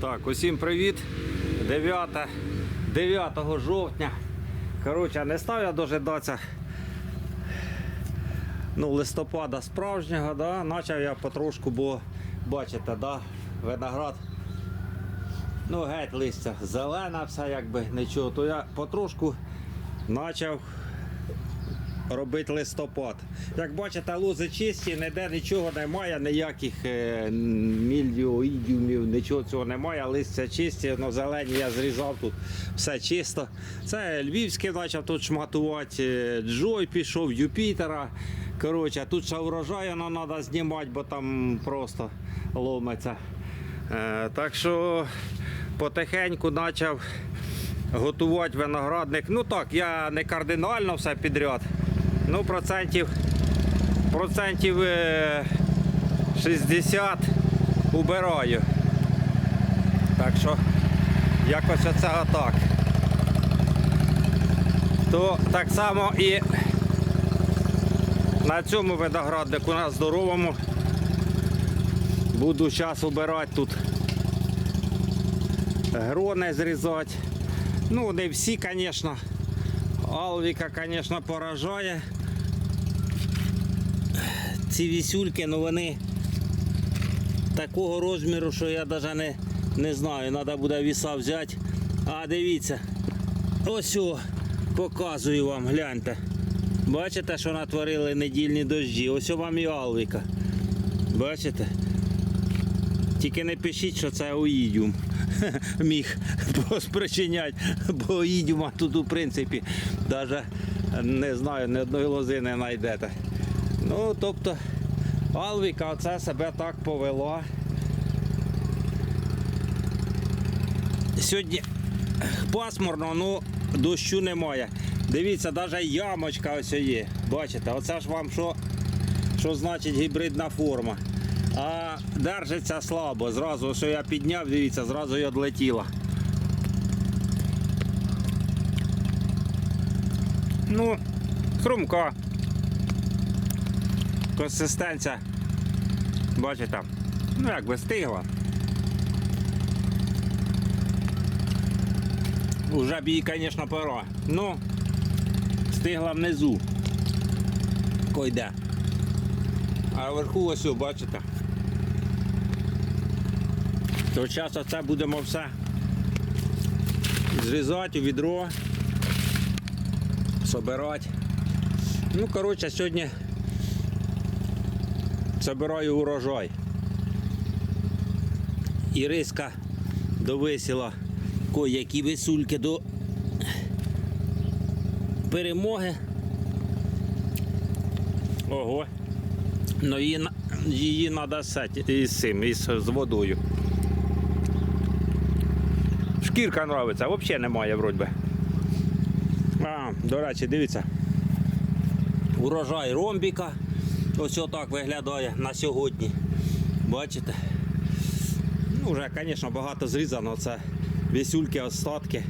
Так, усім привіт. 9, 9 жовтня. Коротше, не став я дожидатися ну, листопада справжнього, да? почав я потрошку, бо бачите, да? виноград. Ну, геть листя зелена, все якби нічого. То я потрошку почав робити листопад. Як бачите, лози чисті, ніде нічого немає, ніяких е, мільйоїдів, нічого цього немає, листя чисті, ну, зелені я зрізав тут, все чисто. Це Львівський почав тут шматувати, е, Джой пішов, Юпітера. Коротше, тут ще врожай воно треба знімати, бо там просто ломиться. Е, так що потихеньку почав готувати виноградник. Ну так, я не кардинально все підряд. Ну, процентів, процентів е, 60 убираю. Так що якось оце отак. То так само і на цьому винограднику на здоровому буду зараз убирати тут грони зрізати. Ну, не всі, звісно. Алвіка, звісно, поражає. Ці вісюльки, ну вони такого розміру, що я навіть не, не знаю, треба буде віса взяти. А дивіться, ось о, показую вам, гляньте. Бачите, що натворили недільні дощі? Ось вам і Алвіка. Бачите? Тільки не пишіть, що це оїдіум міг спричиняти, бо оїдіума тут у принципі навіть не знаю, ні одної лози не знайдете. Ну, тобто, Алвіка оце себе так повела. Сьогодні пасмурно, ну дощу немає. Дивіться, навіть ямочка ось є. Бачите, оце ж вам що, що значить гібридна форма. А держиться слабо. Зразу, що я підняв, дивіться, зразу й відлетіла. Ну, хрумка. Консистенція. Бачите, ну якби стигла. Уже б їй, звісно, пора. Ну, стигла внизу. Койде. А вверху ось, бачите. То зараз оце будемо все зрізати у відро, собирати. Ну, коротше, сьогодні собираю урожай. Іриска довисіла кої-які висульки до перемоги. Ого. Ну її, її треба сети із цим, із з водою. Шкірка нравиться, взагалі немає вроді би. А, до речі, дивіться. Урожай ромбіка. Ось отак виглядає на сьогодні. Бачите? Ну, вже, звісно, багато зрізано. Це вісюльки, остатки.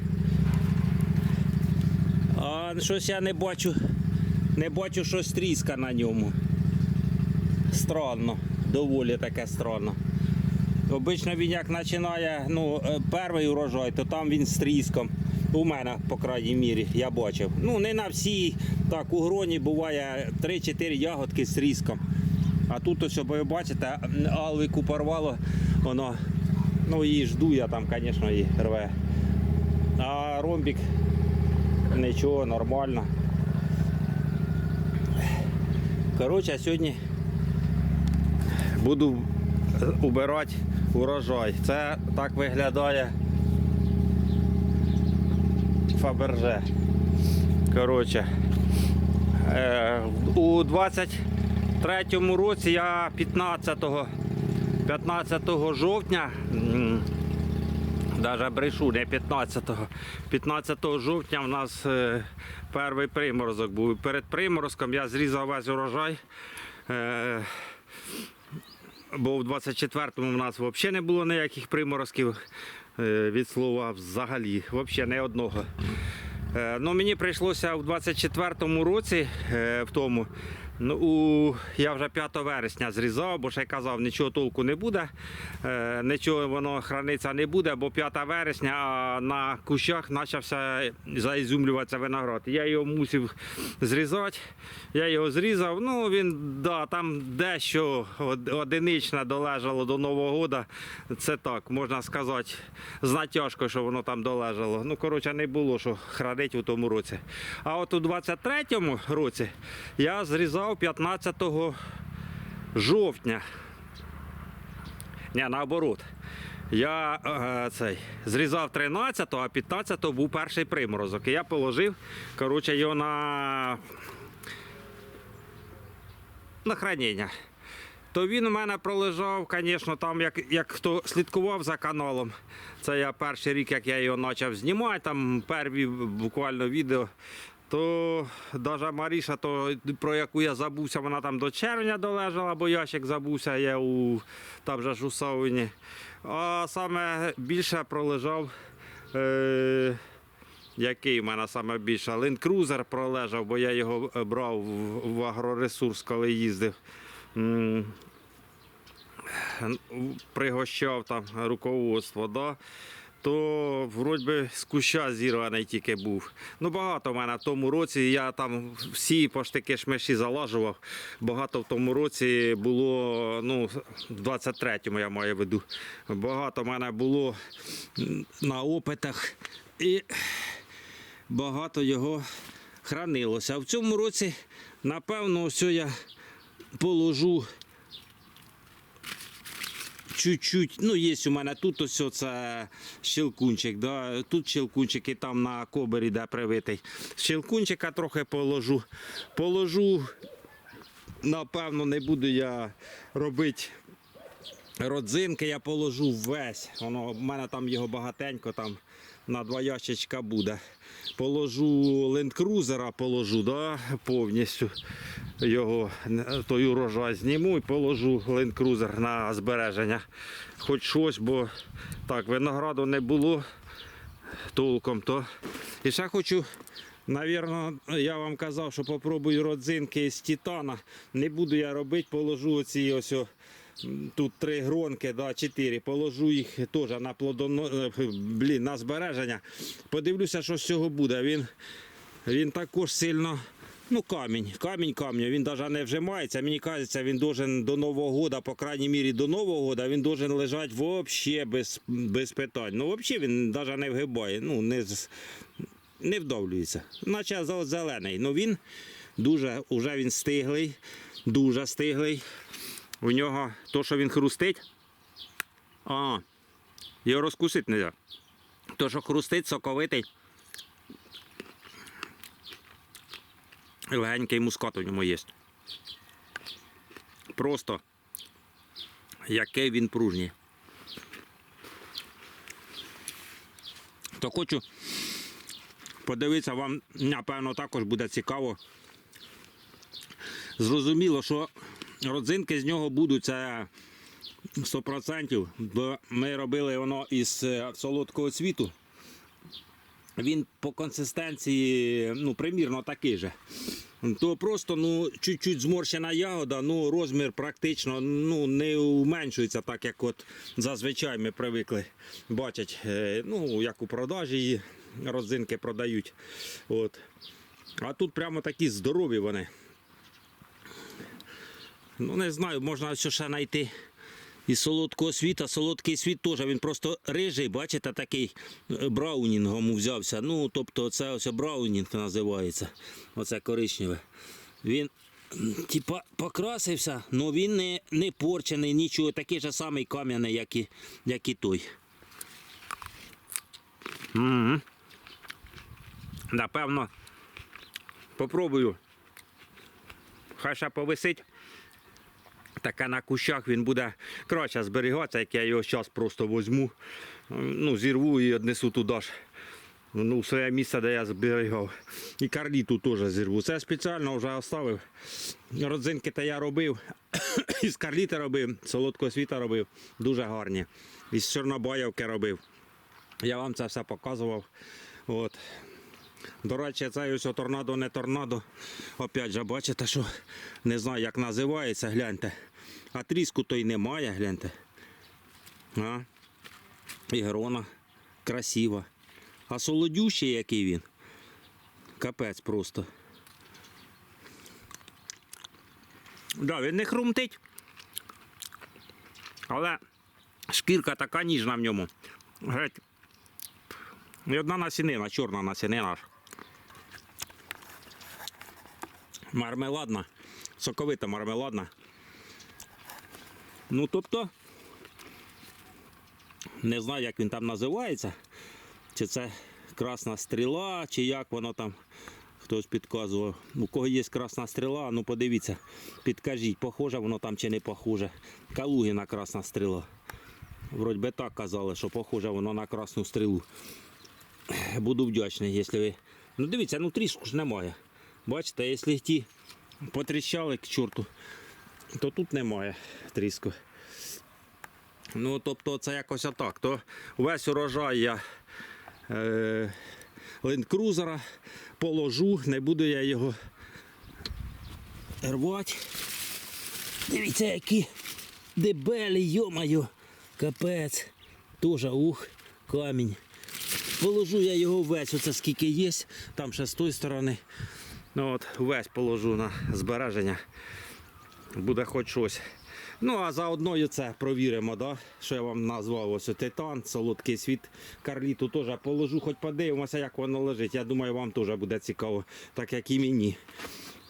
А щось я не бачу. Не бачу щось тріска на ньому. Странно, доволі таке странно. Обично він як починає ну, е, перший урожай, то там він з. У мене, по крайній мірі, я бачив. Ну, не на всі, так, у гроні буває 3-4 ягодки з тріском. А тут ось, ви бачите, алвику порвало, воно, ну її жду, я там, звісно, її рве. А ромбік нічого, нормально. Коротше, сьогодні буду убирати урожай. Це так виглядає Фаберже. Коротше, е, у 23-му році я 15, 15 жовтня, навіть брешу, не 15-го. 15 жовтня в нас е, перший приморозок був. Перед приморозком я зрізав весь урожай. Е, бо в 24-му в нас взагалі не було ніяких приморозків від слова взагалі, взагалі не одного. Е, Ну, мені прийшлося в 24-му році, е, в тому, Ну, у, я вже 5 вересня зрізав, бо ще казав, нічого толку не буде, е, нічого воно храниться не буде, бо 5 вересня на кущах почався заізумлюватися виноград. Я його мусив зрізати, я його зрізав. Ну, він, да, там дещо од- одиничне долежало до Нового року. Це так, можна сказати, з що воно там долежало. Ну, коротше, не було що хранити у тому році. А от у 23-му році я зрізав 15 жовтня. Ні, наоборот. Я е, цей, зрізав 13, а 15 був перший приморозок. І я положив коротше, його на, на хранення. То він у мене пролежав, звісно, там, як, як хто слідкував за каналом. Це я перший рік, як я його почав знімати, там перві буквально відео. То навіть Маріша, то, про яку я забувся, вона там до червня долежала, бо ящик забувся, я у там же ж у сауні. А саме більше пролежав. Е, який в мене саме більше? Ленд-крузер пролежав, бо я його е, брав в, агроресурс, коли їздив. Пригощав там руководство, да? То вроді з куща зірваний тільки був. Ну багато в мене в тому році. Я там всі пошти шмеші залажував. Багато в тому році було, ну, в 23-му я маю в виду. Багато в мене було на опитах. І багато його хранилося. А в цьому році, напевно, ось я положу чуть-чуть. Ну, є у мене тут ось це щелкунчик. Да? Тут щелкунчик і там на кобері, де привитий. Щелкунчика трохи положу. Положу, напевно, не буду я робити. Родзинки я положу весь. Воно, в мене там його багатенько, там на два ящичка буде. Положу лендкрузера, положу да, повністю його той урожай зніму і положу лендкрузер на збереження. Хоч щось, бо так, винограду не було толком. То. І ще хочу, навірно, я вам казав, що попробую родзинки з титана. Не буду я робити, положу оці ось. Тут три гронки, да, чотири. Положу їх теж на плодоно... е, блін, на збереження. Подивлюся, що з цього буде. Він, він також сильно. Ну, камінь, камінь камня, він навіть не вжимається. Мені кажеться, він должен до Нового року, по крайній мірі до Нового року, він должен лежати взагалі без, без питань. Ну, взагалі він навіть не вгибає, ну, не, не вдавлюється. Наче зелений. Ну він дуже, уже він стиглий, дуже стиглий. У нього то, що він хрустить, а, його розкусити не можна. То, що хрустить, соковитий. Легенький мускат у ньому є. Просто який він пружній. То хочу подивитися, вам, напевно, також буде цікаво. Зрозуміло, що родзинки з нього будуть це 100%, бо ми робили воно із е, солодкого цвіту. Він по консистенції ну, примірно такий же. То просто ну, чуть-чуть зморщена ягода, ну, розмір практично ну, не уменшується, так як от зазвичай ми привикли бачити, е, ну, як у продажі її родзинки продають. От. А тут прямо такі здорові вони. Ну, не знаю, можна ще знайти із солодкого світа. Солодкий світ теж він просто рижий, бачите, такий е, браунінгом взявся. Ну, тобто це ось браунінг називається. Оце коричневе. Він типа покрасився, але він не, не порчений, нічого, такий же самий кам'яний, як і, як і той. Угу. Напевно, попробую. Хай ще повисить. Таке на кущах він буде краще зберігатися, як я його зараз просто візьму, ну, зірву і віднесу туди ж. Ну, своє місце, де я зберігав. І карліту теж зірву. Це я спеціально вже оставив. Родзинки то я робив. Із карліти робив, солодкого світа робив. Дуже гарні. Із Чорнобаївки робив. Я вам це все показував. От. До речі, цей ось торнадо не торнадо. Опять же, бачите, що не знаю, як називається, гляньте. А тріску то й немає, гляньте. А? І грона красива. А солодющий який він. Капець просто. Да, він не хрумтить. Але шкірка така ніжна в ньому. Геть. І одна насінина, чорна насінина. Мармеладна, соковита мармеладна. Ну, тобто, не знаю, як він там називається. Чи це красна стріла, чи як воно там хтось підказував. У кого є красна стріла, ну подивіться, підкажіть, похоже воно там чи не похоже. Калугіна красна стріла. Вроді би так казали, що похоже воно на красну стрілу. Буду вдячний, якщо ви. Ну дивіться, ну трішку ж немає. Бачите, якщо ті потріщали к чорту, то тут немає тріску. Ну, тобто це якось отак. То весь урожай я е, лендкрузера положу, не буду я його рвати. Дивіться, які дебелі, йомаю, капець. Тоже ух, камінь. Положу я його весь, оце скільки є, там ще з тої сторони. Ну от, весь положу на збереження. Буде хоч щось. Ну, а заодно і це провіримо, да? що я вам назвав ось титан, солодкий світ карліту теж положу, хоч подивимося, як воно лежить. Я думаю, вам теж буде цікаво, так як і мені.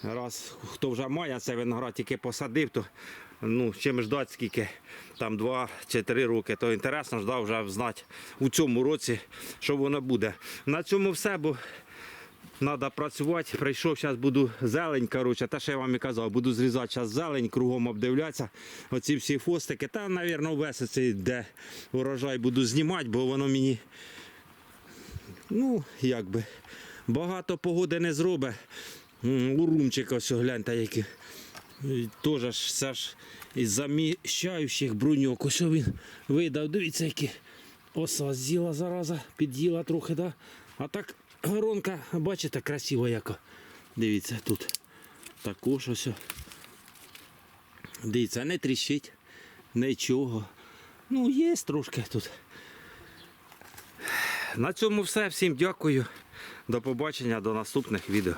Раз хто вже має цей виноград тільки посадив, то ну, чим ждати скільки, там 2 чи 3 роки, то інтересно ж да, вже знати у цьому році, що воно буде. На цьому все, бо Треба працювати. Прийшов, зараз буду зелень. Коротше, те, що я вам і казав, буду зрізати зараз зелень, кругом обдивлятися. Оці всі фостики. Та, мабуть, весь цей, де урожай буду знімати, бо воно мені. Ну, як би, багато погоди не зробить. Урумчик ось гляньте, який. Теж ж це ж із заміщаючих бруньок. Ось він видав. Дивіться, які оса з'їла зараза, під'їла трохи, да? А так горонка, бачите, красиво яка. Дивіться тут. Також ось. Дивіться, не тріщить. Нічого. Ну, є трошки тут. На цьому все. Всім дякую. До побачення, до наступних відео.